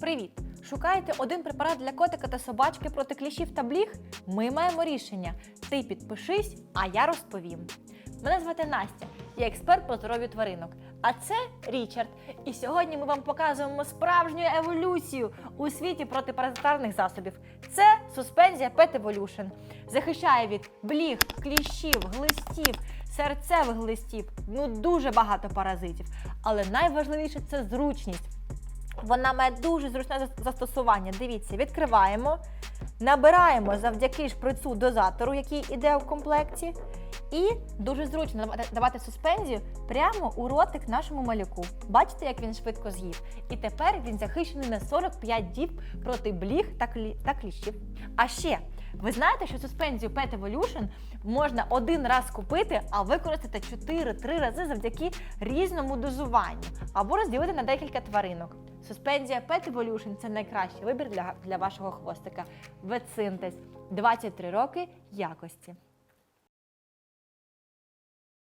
Привіт! Шукаєте один препарат для котика та собачки проти кліщів та бліг? Ми маємо рішення. Ти підпишись, а я розповім. Мене звати Настя, я експерт по здоров'ю тваринок. А це Річард. І сьогодні ми вам показуємо справжню еволюцію у світі протипаразитарних засобів. Це суспензія Pet Evolution. Захищає від бліг, кліщів, глистів, серцевих глистів, ну дуже багато паразитів. Але найважливіше це зручність. Вона має дуже зручне застосування. Дивіться, відкриваємо, набираємо завдяки шприцу дозатору, який іде в комплекті. І дуже зручно давати- суспензію прямо у ротик нашому малюку. Бачите, як він швидко з'їв. І тепер він захищений на 45 діб проти бліг та кліщів. А ще ви знаєте, що суспензію Pet Evolution можна один раз купити, а використати 4-3 рази завдяки різному дозуванню або розділити на декілька тваринок. Суспензія Pet Evolution – це найкращий вибір для, для вашого хвостика. Ветсинтез 23 роки якості.